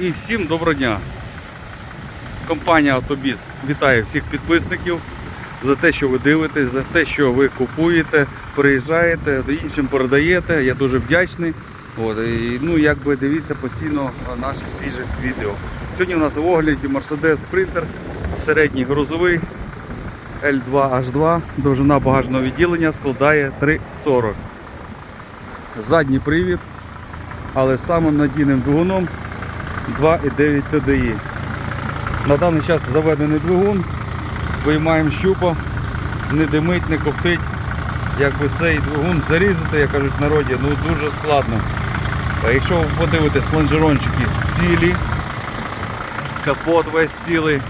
І всім доброго дня. Компанія Автобіс вітає всіх підписників за те, що ви дивитесь, за те, що ви купуєте, приїжджаєте, іншим передаєте. Я дуже вдячний. От, і, ну, якби дивіться постійно наші свіжих відео. Сьогодні у нас в огляді Mercedes Sprinter, середній грузовий L2H2, довжина багажного відділення складає 3,40. Задній привід, але самим надійним двигуном 2,9 TDI. На даний час заведений двигун, виймаємо щупа, не димить, не коптить. Якби цей двигун зарізати, як кажуть в народі, ну дуже складно. А якщо ви подивитесь лонжерончики цілі, капот весь цілий.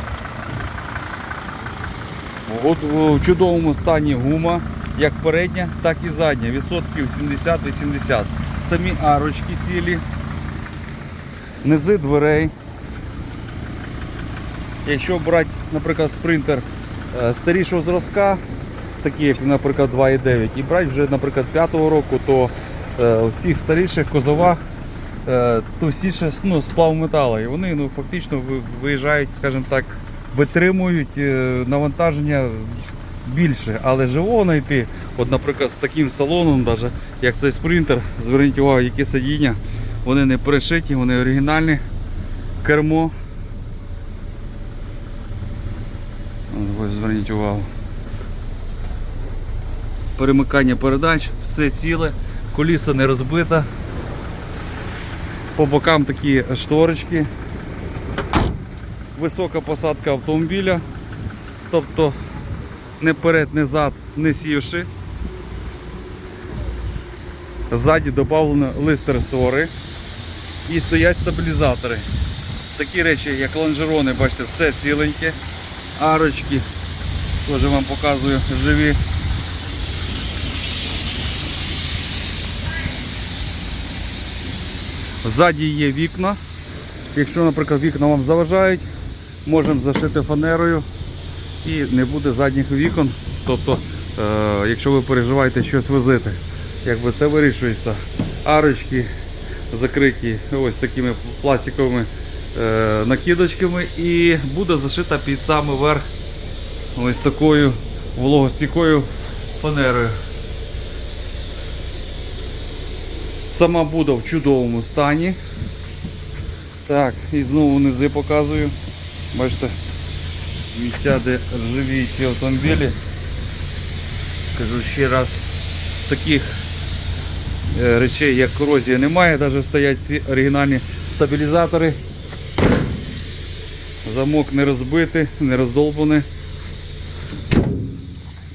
В чудовому стані гума, як передня, так і задня, відсотків 70-80. Самі арочки цілі, низи дверей. Якщо брати, наприклад, спринтер е, старішого зразка, такі як, наприклад, 2,9, і брати вже, наприклад, 5-го року, то е, в цих старіших козовах е, товстіше ну, сплав металу. І вони ну, фактично виїжджають, скажімо так, витримують навантаження більше. Але живого знайти, от, наприклад, з таким салоном, даже, як цей спринтер, зверніть увагу, які сидіння, вони не перешиті, вони оригінальні. Кермо. Ось зверніть увагу. Перемикання передач, все ціле, коліса не розбита. По бокам такі шторочки. Висока посадка автомобіля. Тобто не перед, не зад, не сівши. Ззаді додано листерсори і стоять стабілізатори. Такі речі, як лонжерони, бачите, все ціленьке. Арочки, теж вам показую живі. Ззаді є вікна. Якщо, наприклад, вікна вам заважають, можемо зашити фанерою і не буде задніх вікон. Тобто, е, якщо ви переживаєте щось возити, якби це вирішується. Арочки закриті ось такими пластиковими е, накидочками і буде зашита під самий верх ось такою вологостійкою фанерою. Сама буде в чудовому стані. Так, і знову низи показую. Бачите, місця, де ржавіють ці автомобілі. Кажу ще раз, таких речей, як корозія, немає, навіть стоять ці оригінальні стабілізатори. Замок не розбитий, не роздолбаний.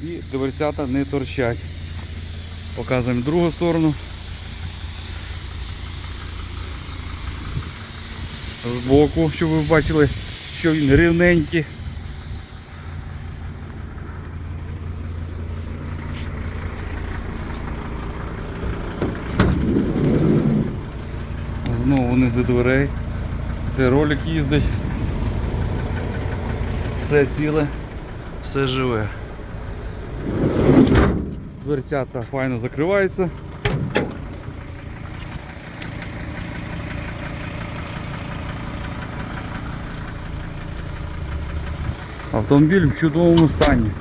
І дверцята не торчать. Показуємо другу сторону. Збоку, щоб ви бачили, що він рівненький. Знову низи дверей, де ролик їздить. Все ціле, все живе. Дверцята файно закриваються. Автомобіль в чудовому стані.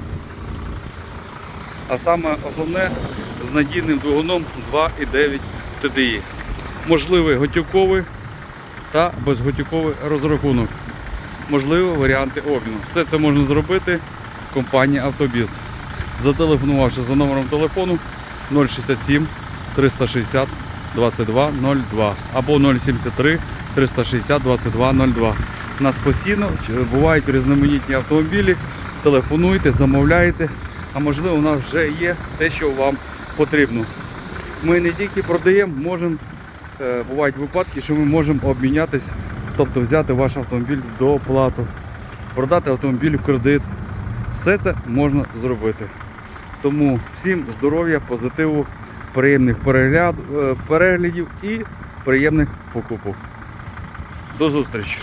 А саме основне з надійним двигуном 2,9 TDI. Можливий готівковий та безготівковий розрахунок. Можливі варіанти обміну. Все це можна зробити в компанії Автобіс. Зателефонувавши за номером телефону 067 360 22 02 або 073 360 22 02. У нас постійно бувають різноманітні автомобілі. Телефонуйте, замовляйте, а можливо у нас вже є те, що вам потрібно. Ми не тільки продаємо, можемо, бувають випадки, що ми можемо обмінятись, тобто взяти ваш автомобіль до оплату, продати автомобіль в кредит. Все це можна зробити. Тому всім здоров'я, позитиву, приємних перегляд, е, переглядів і приємних покупок. До зустрічі!